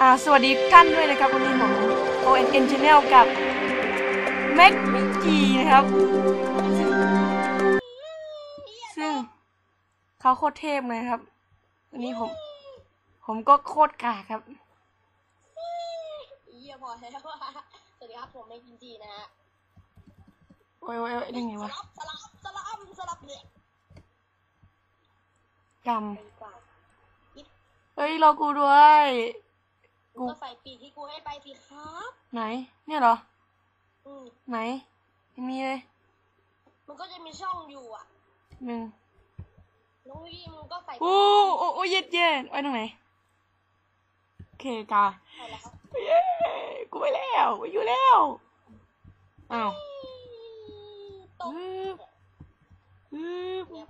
อ่าสวัสดีทุกท่านด้วยนะครับวันนี้ผม ONN Channel กับ Mac m i g นะครับซึ่งซึ่งเขาโคตรเทพเลยครับ วันนี้ผม ผมก็โคตรกากครับเยี่ยพอแล้วว่าสวัสดีครับผมในกินจีนะฮะโอ้ยโอ้ยโอ้ยได้ไงสวะลับสลับสลับสลับเนี่ยกรรมไปกว่าเฮ้ยรอกูด้วย กูก็ใส่ปีกที่กูให้ไปสิครับไหน เนี่ยเหรอ อืมไหนไม่มีเลยมันก็จะมีช่องอยู่อะหนึ่งน้องวี่มึงก็ใส่โอ้โอ้โอ้เย็ดเย็ดไว้ตรงไหนโอเคกาใส่แล้วครับเย้กูไปแล้วไปอยู่แล้วอ้าวตกฮึบฮึบเนี่ย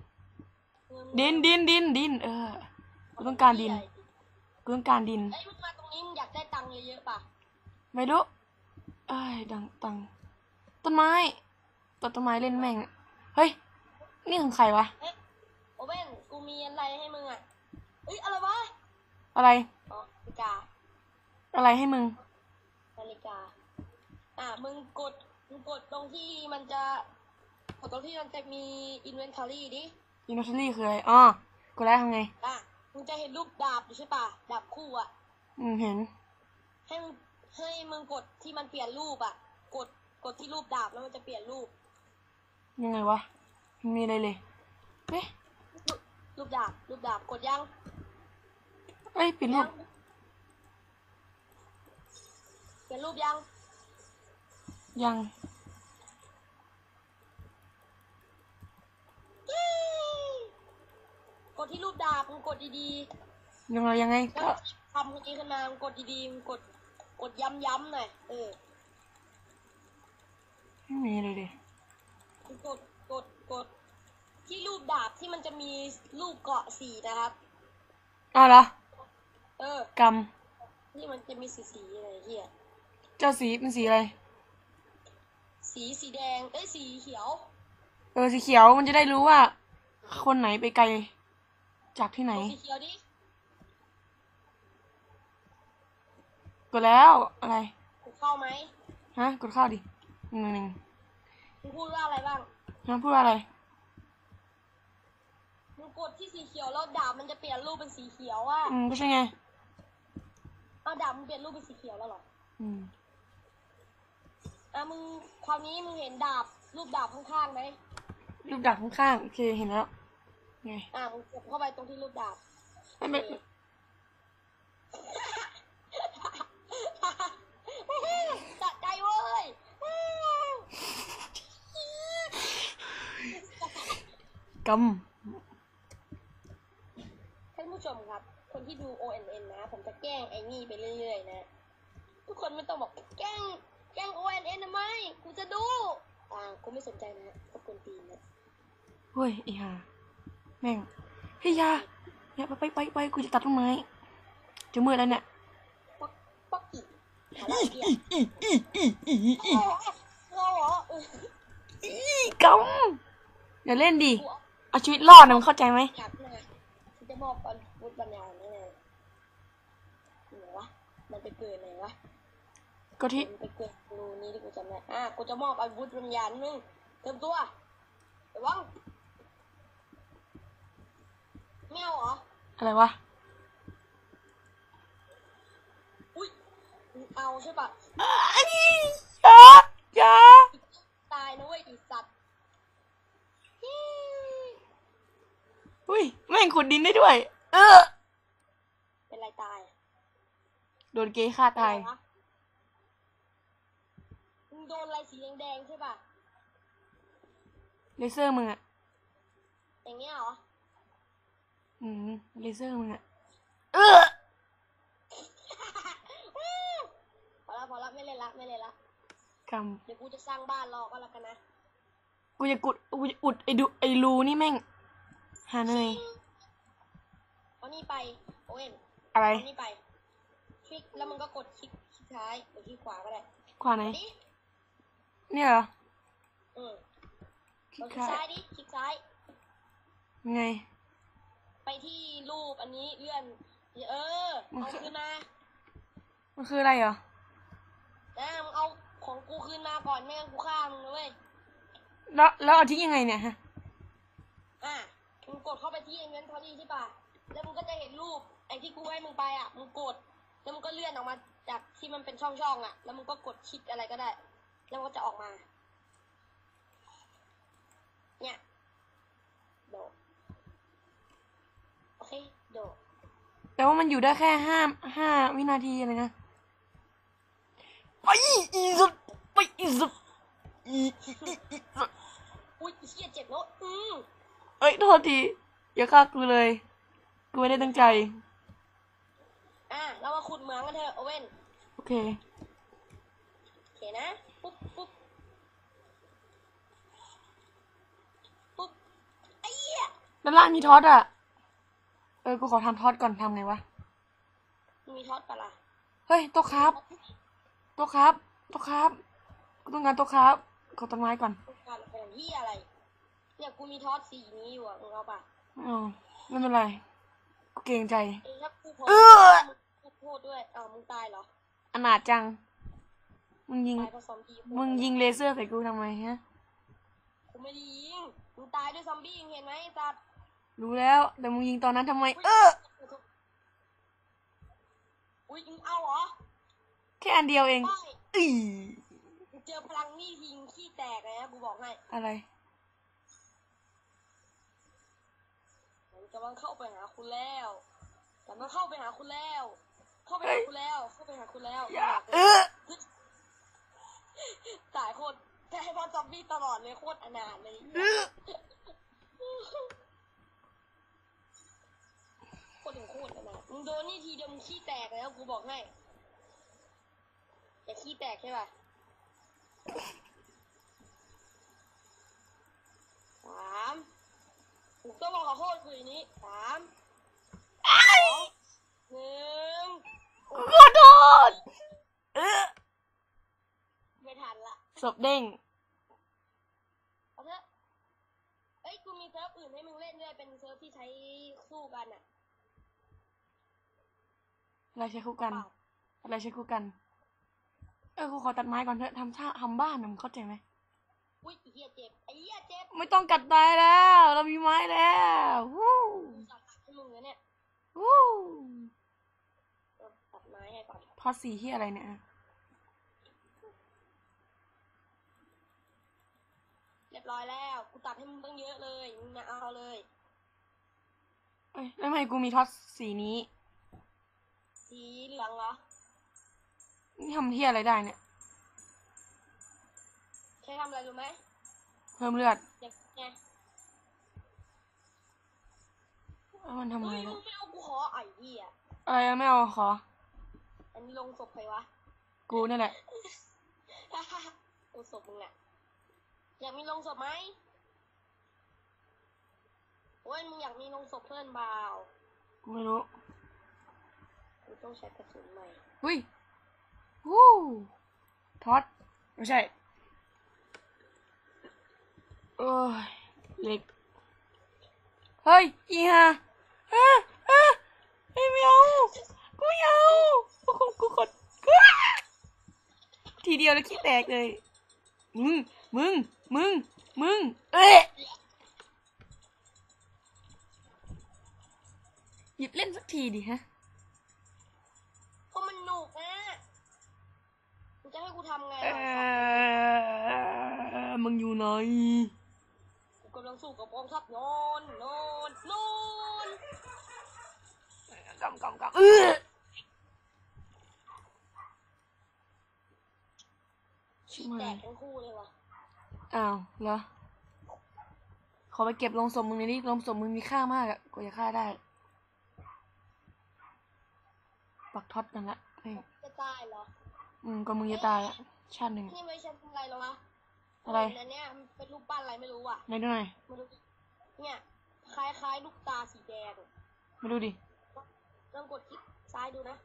ดินดินดินดินเออกูต้องการดินกูต้องการดิน ไอ้ยมึงมาตรง นี้มึงอยากได้ตังค์เยอะๆป่ะ ไม่รู้ เอ้ยดังตัง ต้นไม้ตัดต้นไม้เล่นแม่ง เฮ้ย นี่ของใครวะเอ๊ะโอเว่นกูมีอะไรให้มึงอะเอ้ย อะไรวะ อะไร อ๋อ นาฬิกา อะไรให้มึง นาฬิกา อะ มึงกด มึงกดตรงที่มันจะกดตรงที่มันจะมี inventory ดิ อินดัสทรีคืออะไร อ๋อกดได้ทำไง อะ มึงจะเห็นรูปดาบอยู่ใช่ปะดาบคู่อะ อืมเห็น ให้มึงให้มึงกดที่มันเปลี่ยนรูปอะ กดกดที่รูปดาบแล้วมันจะเปลี่ยนรูป ยังไงวะไม่มีอะไรเลยเฮ้ยรูปรูปดาบรูปดาบกดยังเอ้ยปิดรูปเปลี่ยนรูปยัง ยังกดที่รูปดาบมึงกดดียังไงยังไงๆแล้ก็ว ทำเมื่อกี้ขึ้นมามึงกดดีๆมึงกดกดย้ำๆหน่อยเออไม่มีเลยเลยกดกดกด ที่รูปดาบที่มันจะมีรูปเกาะสีนะครับอ้าวเหรอเออกรรมที่มันจะมีสีสีๆอะไรเฮียเจ้าสีเป็นสีอะไร สีสีแดงเอ้ยสีเขียว เออสีเขียวมันจะได้รู้ว่า คนไหนไปไกล จากที่ไหนกดสีเขียวดิ ดแล้วอะไรกดเข้าไหมฮะกดเข้าดิหนึ่งหนึ่งมึงพูดว่าอะไรบ้างฮะพูดว่าอะไรมึงกดที่สีเขียวแล้วดาบมันจะเปลี่ยนรูปเป็นสีเขียวอะอืมก็ใช่ไงเอาดาบมันเปลี่ยนรูปเป็นสีเขียวแล้วเหรออืมอะมึงคราวนี้มึงเห็นดาบรูปดาบข้างๆไหมรูปดักข้างๆโอเคเห็นแล้วไงอะมึงกดเข้าไปตรงที่รูปดาบไม่ไม่สะใจ เว้ยกำท่านผู้ชมครับ คนที่ดู ONN นะ ผมจะแกล้งไอ้นี่ไปเรื่อยๆนะ ทุกคนไม่ต้องบอกแกล้งแกล้ง ONN ทำไมกูจะดูอ่ากูไม่สนใจนะตะกวนตีนนะเฮ้ยไอ้ห่าแม่งเฮ้ยอยาอย่าไปไปไปไปกูจะตัดต้นไม้จะมืดแล้วเนี่ย ป๊อกป๊อกอีก หาอะไรเดียวโอ้โหเอออีกำอย่าเล่นดิ เอาชีวิตรอดนะมึงเข้าใจไหมอยากนะฉันจะมอบอาวุธบรรยายแน่เลยไหนวะ มันไปเกิดไหนวะก็ที่มันไปเกิดรูนี้ที่กูจำได้อะกูจะมอบอาวุธบรรยายมึงเตรียมตัวระวังไม่เอาเหรอ อะไรวะ อุ้ยมึง เอาใช่ปะอันนี้อย่าอย่าตายนะเว้ยไอีสัตว์ฮิ้วอุ้ยแม่งขุดดินได้ด้วย เออ เป็นไรตายโดนเกย์ฆ่าตาย เป็นไรวะมึงโดนอะไรสีแดงๆใช่ปะเลเซอร์มึงอะอย่างเงี้ยเหรอ อืม เลเซอร์มึงอะเออ พอละพอละ ไม่เล่นละไม่เล่นละกรรมเดี๋ยวกูจะสร้างบ้านรอก็แล้วกันนะกูจะกุดกูจะอุดไอ้ดูไอ้รูนี่แม่ง หาหน่อยเอานี่ไปโอเว่นอะไรเอานี่ไป คลิกแล้วมันก็กดคลิกคลิกซ้ายหรือคลิกขวาก็ได้ขวาไหน ดิเนี่ยเหรออืมคลิกกดคลิกซ้าซ้ายยดิคลิกซ้าย ไง ไปที่รูปอันนี้เลื่อน เออ เอาขึ้นมามันคืออะไรเหรอ นะมึงเอาของกูคืนมาก่อนไม่งั้นกูฆ่ามึงนะเว้ยแล้วแล้วเอาทิ้งยังไงเนี่ยฮะอะมึงกดเข้าไปที่ inventory ใช่ป่ะแล้วมึงก็จะเห็นรูปไอ้ที่กูให้มึงไปอะมึงกด แล้วมึงก็เลื่อนออกมาจากที่มันเป็นช่องๆอะ แล้วมึงก็กดคลิกอะไรก็ได้ แล้วมันก็จะออกมา เนี่ยโดดโอเคโดดแต่ว่ามันอยู่ได้แค่ห้าห้าวินาทีอะไรนะ ไปอีสุดไปอีสุดอีอีอีอีสุดอุ้ยไอ้เฮียเจ็บแล้วอืมเอ้ยโทษทีอย่าฆ่ากูเลยกูไม่ได้ตั้งใจ อะเรามาขุดเหมืองกันเถอะโอเว่นโอเคโอเคนะปุ๊บปุ๊บปุ๊บไอ้เหี้ยด้านล่างมีท็อตอะ เออกูขอทำท็อตก่อนทำไงวะ มีท็อตปะล่ะเฮ้ยโต๊ะครับ โต๊ะครับโต๊ะครับกูต้องการโต๊ะครับขอต้นไม้ก่อนต้องการเป็นที่อะไรเนี่ยกูมีท็อตสีนี้อยู่อะมึงเอาปะอ๋อไม่เป็นไรกูเกรงใจเอ้ยถ้ากูพอเออมึงพูดด้วยอ้าวมึงตายเหรออนาถจังมึงยิงตายเพราะซอมบี้มึงยิงเลเซอร์ใส่กูทำไมฮะกูไม่ได้ยิงมึงตายด้วยซอมบี้มึงเห็นไหมไอ้สัตว์รู้แล้ว แต่มึงยิงตอนนั้นทำไม เอออุ้ยมึงเอาเหรอแค่อันเดียวเองไม่อีมึงเจอพลังนี่ทิ้งขี้แตกเลยนะกูบอกให้อะไรมันกำลังเข้าไปหาคุณแล้วแต่มันเข้าไปหาคุณแล้ว เข้าไปหาคุณแล้ว เข้าไปหาคุณแล้วอย่าเออตายโคตรแต่ให้พอซอมบี้ตลอดเลยโคตรอนาถเลยเออโคตรถึงโคตรอนาถมึงโดนนี่ทีเดียวมึงขี้แตกแล้วกูบอกให้ อย่าขี้แตกใช่ป่ะสามกูต้องมาขอโทษกูอย่างนี้สามสองหนึ่งกูขอโทษเออไม่ทันละศพเด้งเอาเถอะเอ้ยกูมีเซิร์ฟอื่นให้มึงเล่นด้วยเป็นเซิร์ฟที่ใช้สู้กันอะอะไรใช้คู่กันเปล่าอะไรใช้คู่กัน เออกูขอตัดไม้ก่อนเถอะทำท่าทำบ้านนะมึงเข้าใจไหมอุ้ยไอ้เหี้ยเจ็บไอ้เหี้ยเจ็บไม่ต้องกัดตายแล้ว เรามีไม้แล้ววู้กูตัดให้มึงแล้วเนี่ยวู้เออตัดไม้ให้ก่อนทอดสีที่อะไรเนี่ยเรียบร้อยแล้วกูตัดให้มึงตั้งเยอะเลยมึงมาเอาเลย เอ้ยแล้วทำไมกูมีทอดสีนี้ สีเหลืองเหรอ นี่ทำที่อะไรได้เนี่ยใช้ทำอะไรรู้ไหมเพิ่มเลือดอย่างไงแล้วมันทำไงเฮ้ยมึวะงไม่เอากูขอไอ้เหี้ยอะไรอะไม่เอาขอ อันนี้ลงศพใครวะ กูนี่แหละกูศพมึงอะอยากมีลงศพไหมโอ้ยมึงอยากมีลงศพเพื่อนเปล่ากูไม่รู้กูต้องใช้กระสุนใหม่หุ้ย วู้ทอดไม่ใช่โอ้ยเล็ก เฮ้ยอีห่าฮ้ยเฮ้ยเฮ้ยไม่เอากูไม่เอากูขอกูขอกูทีเดียวแล้วขี้แตกเลย มึง มึง มึง มึง เอ๊ะหยิบเล่นสักทีดิฮะ ไงเอล่ะอมึงอยู่ไหนกูกำลังสู้กับกองทัพนอนนอนนอนกำกำกำเออขี้แตกทั้งคู่เลยวะอ้าวเหรอขอไปเก็บลงศพมึงในอยนี้ลงศพมึงมีค่ามากอะกว่าจะฆ่าได้ ปักท็อตนั่นละเฮ้ยจะตายเหรอ อืมก็มึงจะตายอะ ชาติหนึ่ง นี่ไม่ใช่ทำอะไรหรอวะอะไร เห็นนเนี้ยมันเป็นรูปปั้นอะไรไม่รู้อะไหนดูหน่อยไมันเนี่ยคล้ายๆลูกตาสีแดงมาดูดิลองกดคลิกซ้ายดูนะ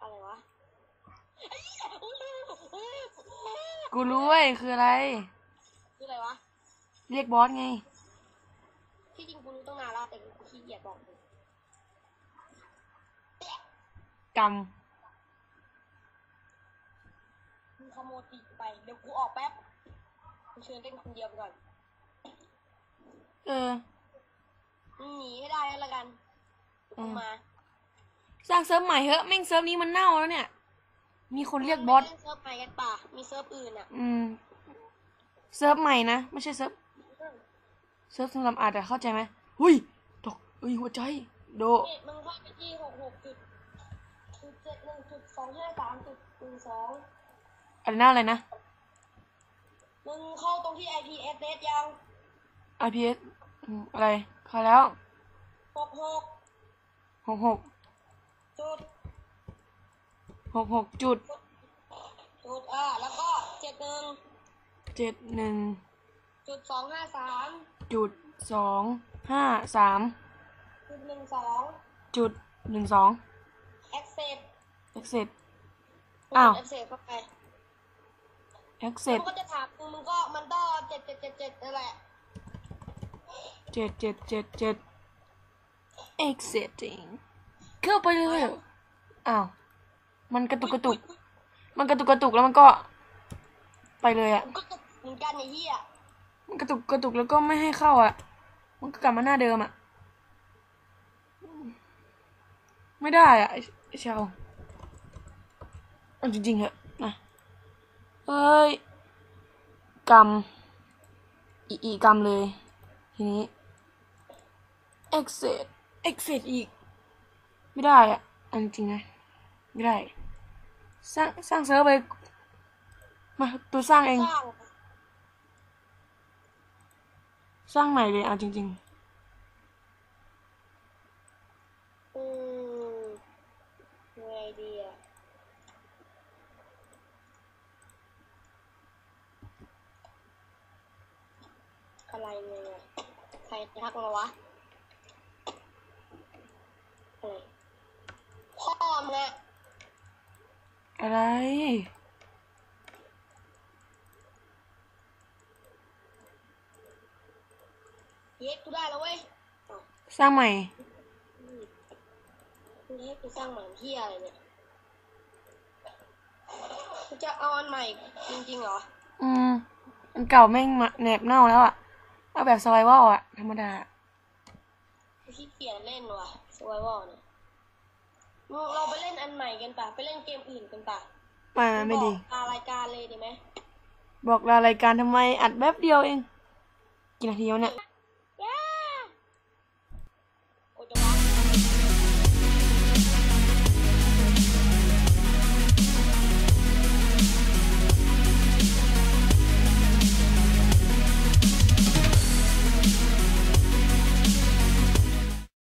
อะไรวะไอ้เหี้ยอุ้ยอุ้ยกูรู้เว้ยคืออะไร คืออะไรวะ เรียกบอสไง ที่จริงกูรู้ตั้งนานแล้วแต่กูขี้เกียจบอกมึงก ขโมยตีกูไป เดี๋ยวกูออกแป๊บกูเชิญเล่นคนเดียวไปก่อนเออมึงหนีให้ได้แล้วละกันอืมมาสร้างเซิร์ฟใหม่เถอะแม่งเซิร์ฟนี้มันเน่าแล้วเนี่ย มีคนเรียกบอส ไม่เล่นเซิร์ฟใหม่กันป่ะมีเซิร์ฟอื่นอะอืม เซิร์ฟใหม่นะ ไม่ใช่เซิร์ฟเซิร์ฟสำหรับอาจจะเข้าใจไหมหุยตกเอ้ยหัวใจ โด นี่มึงเข้าไปที่หกหกจุดจุดเจ็ดหนึ่งจุดสองห้าสามจุดหนึ่งสอง อะไรนะอะไรนะ มึงเข้าตรงที่ IP address ยัง IPS อืมอะไรเข้าแล้วหกหกหกหกจุดหกหกจุดจุดอ่าแล้วก็เจ็ดหนึ่งเจ็ดหนึ่งจุดสองห้าสามจุดสองห้าสามจุดหนึ่งสองจุดหนึ่งสอง access access อ้าว access เข้าไป access มันก็จะถามมึงมึงก็มันก็เจ็ดเจ็ดเจ็ดเจ็ดนั่นแหละเจ็ดเจ็ดเจ็ดเจ็ด exiting เข้าไปเลยเหรออ้าวมันกระตุกกระตุก มันกระตุกกระตุกแล้วมันก็ ไปเลยอะมึงก็ตกเหมือนกันไอ้เหี้ยมันกระตุกกระตุกแล้วก็ไม่ให้เข้าอะมันก็กลับมาหน้าเดิมอะไม่ได้อะไอ้ไอ้เชาวเอาจริงๆเหอะนะ เอ้ยกรรมอีอีกรรมเลย ทีนี้ exit exit อีก ไม่ได้อะอันจริงๆนะ ไม่ได้ สร้างสร้างเซิร์ฟไป มาตัวสร้างเอง สร้างสร้างใหม่เลยเอาจริงอืมยังไงดีอะ อะไรเนี่ยใครทักมาวะอะไรพ่อมึงอะๆอะไร เย็ดกูได้แล้วเว้ยอ้าวสร้างใหม่มึงให้กูสร้างหมันเที่ยอะไรเนี่ยกูจะเอาอันใหม่จริงๆเหรอ อืม อันเก่าแม่งมาแหนบเน่าแล้วอะ เอาแบบสไ i ว a l อะธรรมดากูขี้เกียจเล่นว่ะสวายวอลเนี่ยมึงเราไปเล่นอันใหม่กันป่ะไปเล่นเกมอื่นกันป่ะมาไม่ดีบอกลารายการเลยดีไหมบอกลารายการทำไมอัดแป๊บเดียวเอง กี่นาทีแล้วเนี่ย